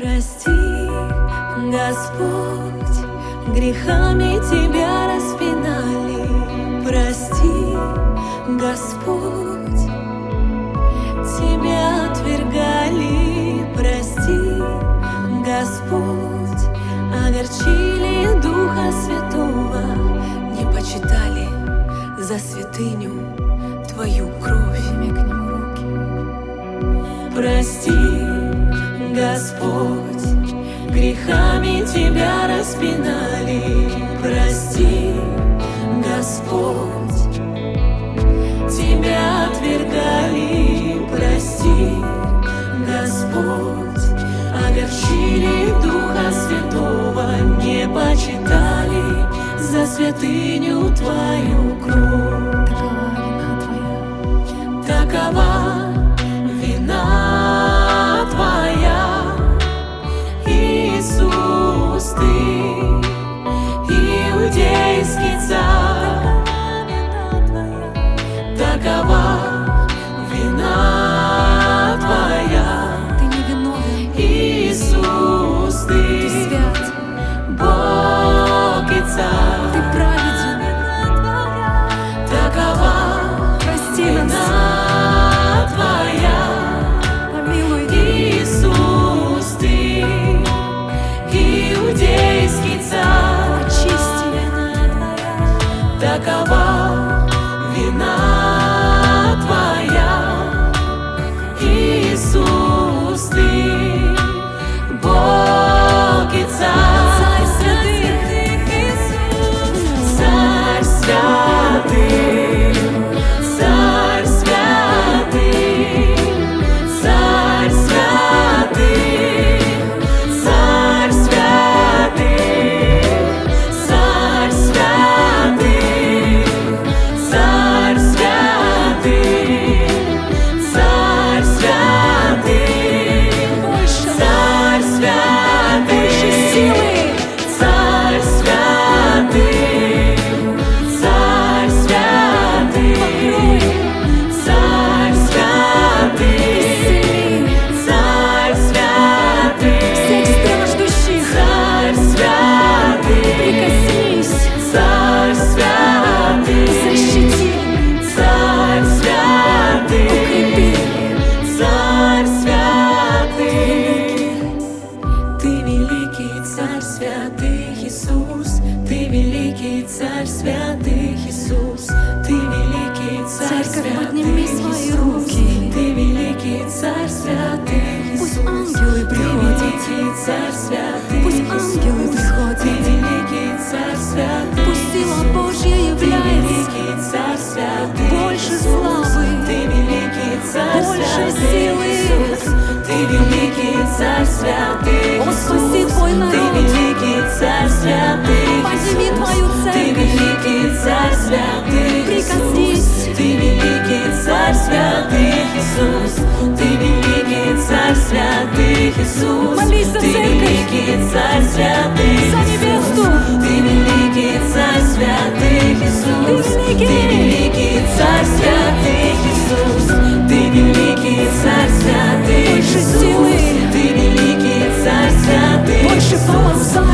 Прости, Господь, грехами Тебя распинали. Прости, Господь, Тебя отвергали. Прости, Господь, огорчили Духа Святого, не почитали за святыню Твою кровь. К нему руки. Прости, Господь, грехами Тебя распинали. Bhagavan. одним свою царь святых Иисус, ты великий царь святых Иисус, Молись за ты великий царь святых за невесту. Ты великий царь святый, Иисус, ты великий царь святый, Иисус, ты великий царь святый, Иисус, ты великий царь святый, Иисус, больше силы, больше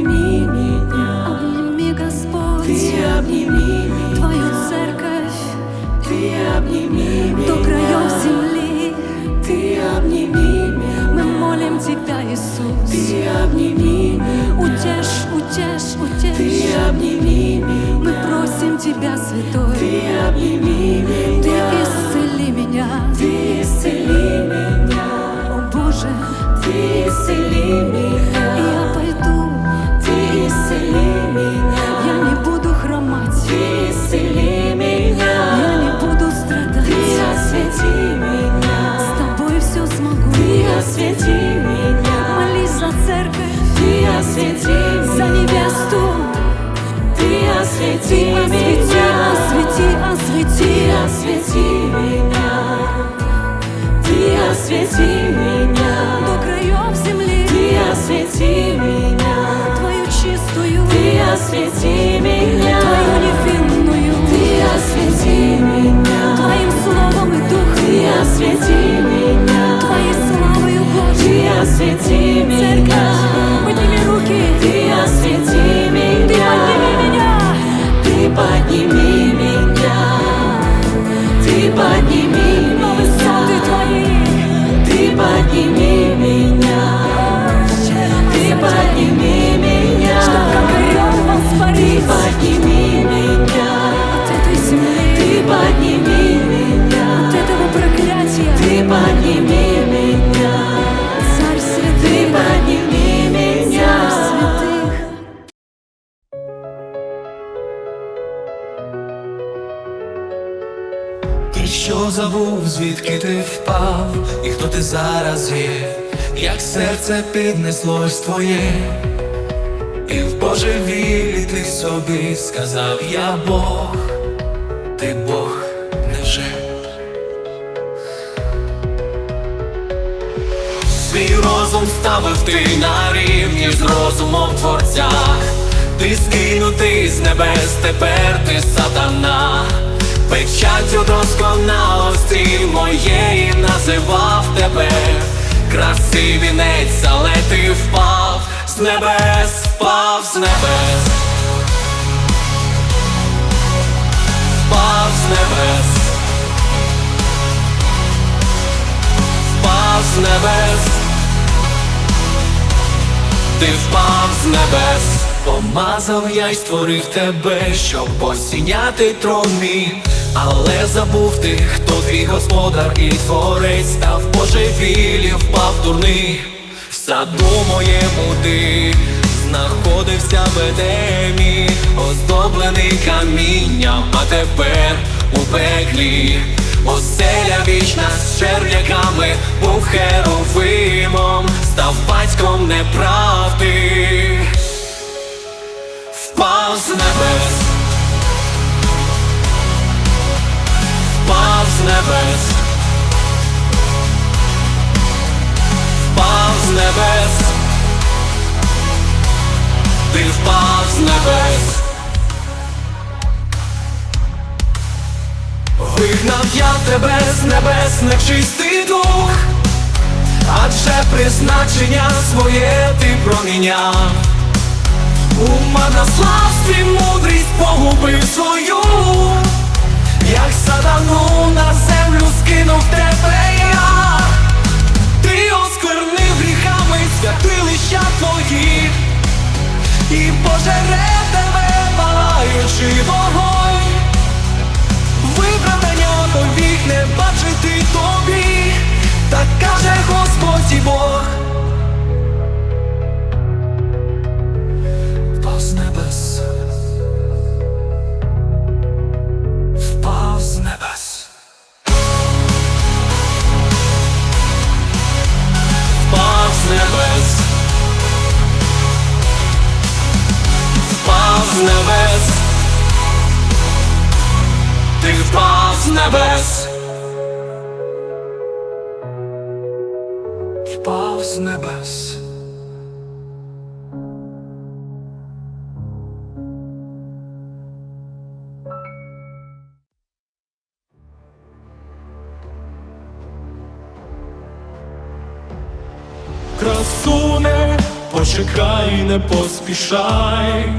обними меня. Обними, Господь. Ты обними меня. Твою церковь. Ты обними меня. До краев земли. Ты обними меня. Мы молим Тебя, Иисус. Ты обними меня. Утешь, утешь, утешь. Ты обними меня. Мы просим Тебя, Святой. Ты обними меня. Ты исцели меня. Ты исцели меня. О Боже. Ты исцели меня. Звідки ти впав, і хто ти зараз є, як серце піднеслось твоє, і в божевілі ти собі сказав, я Бог, ти Бог невже. Свій розум ставив ти на рівні з розумом творця, ти скинутий з небес, тепер ти сатана, печаттю досконалості моєї називав тебе, красивий вінець, але ти впав з небес, впав з небес, впав з небес. впав з небес, ти впав з небес, помазав я й створив тебе, щоб посіняти трон мій, але забув ти, хто твій господар і творець, став божевілі, впав дурний, в саду моєму ти знаходився в Едемі, оздоблений камінням, а тепер у пеклі. Оселя вічна з черв'яками був херовимом, став батьком неправди, впав з небес, впав з небес, впав з небес, ти впав з небес. Вигнав я тебе з небес, нечистий дух, адже призначення своє ти проміняв. У марнославстві мудрість погубив свою, як сатану на землю скинув тебе я, ти осквернив гріхами святилища твої, і пожере тебе палаючи вогонь. Виправдання повік не бачити тобі, так каже Господь і Бог. З небес. Впав з небес. Красуне, почекай, не поспішай.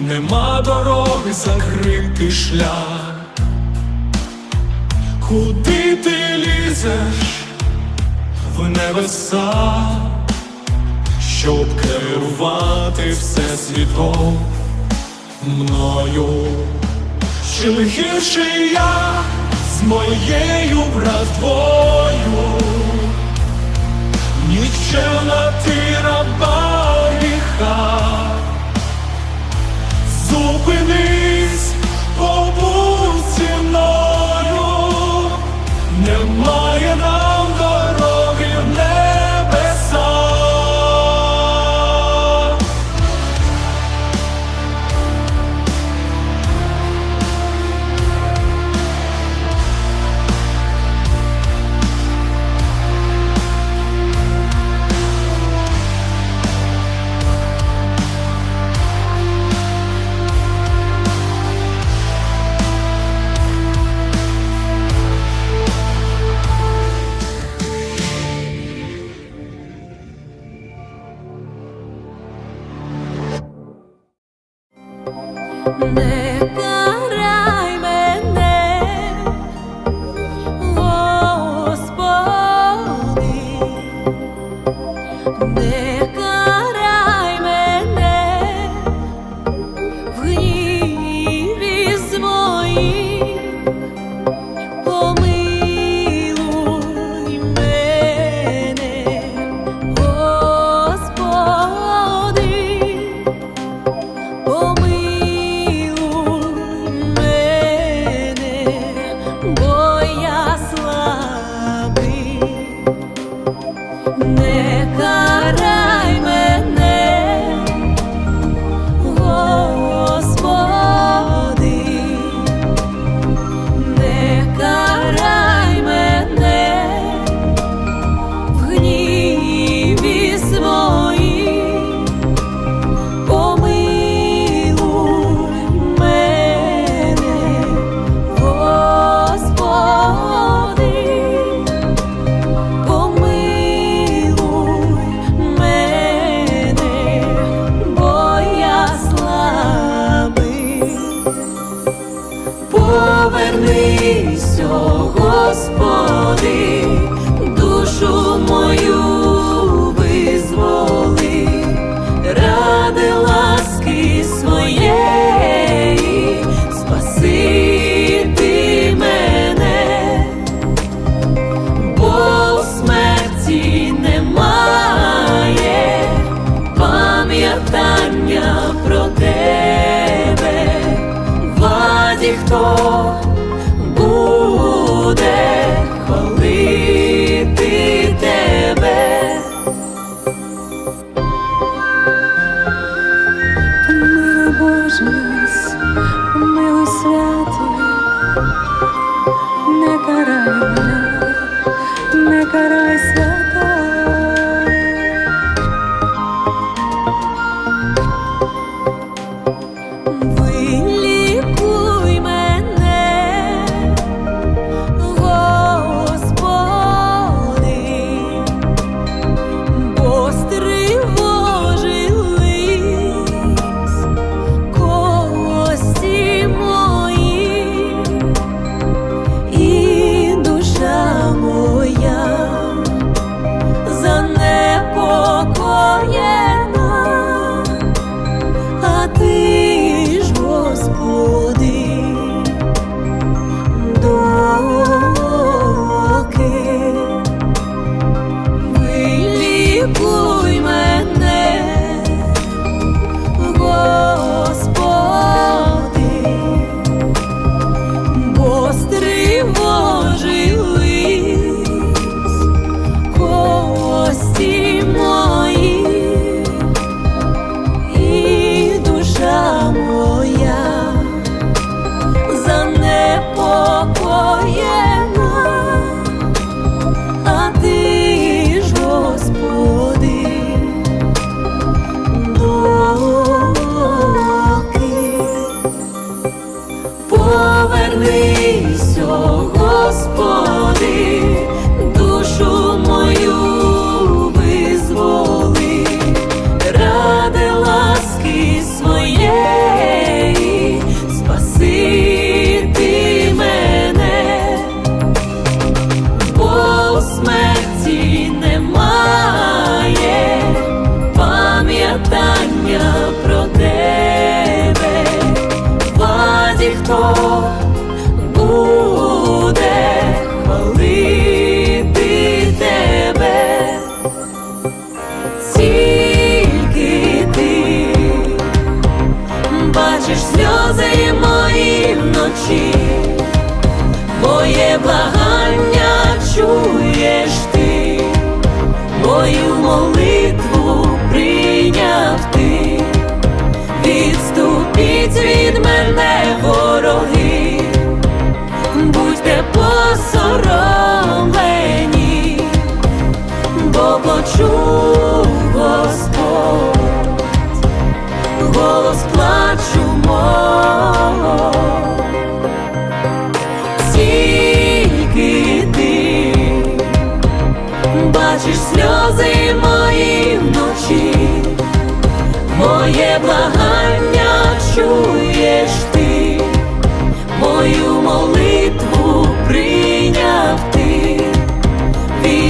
Нема дороги закритий шлях. Куди ти лізеш в небеса, щоб керувати все світом мною? Чим гірший я з моєю братвою, нікчемна ти раба гріха. Зупинись, побудь не карай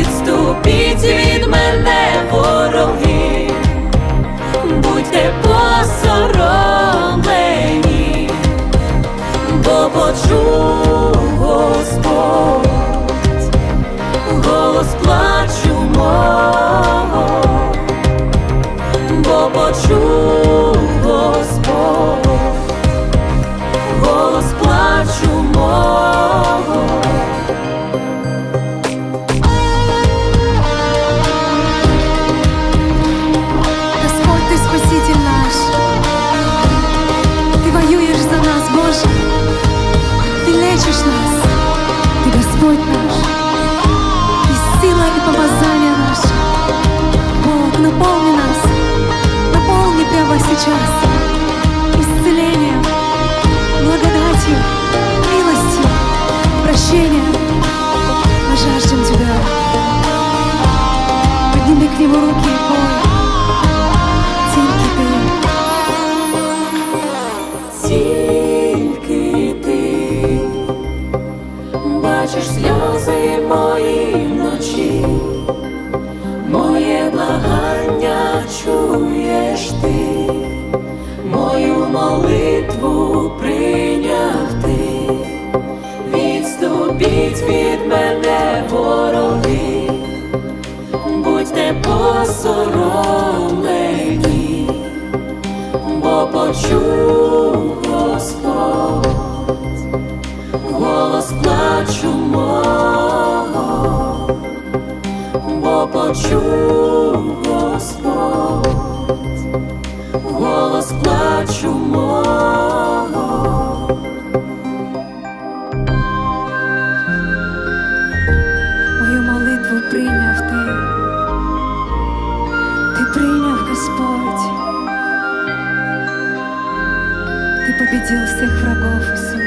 stupid. бачиш нас. від мене вороги, будьте посоромлені, бо почув Господь. Голос плачу мого, бо почув Господь. Голос плачу мого. победил всех врагов Иисус.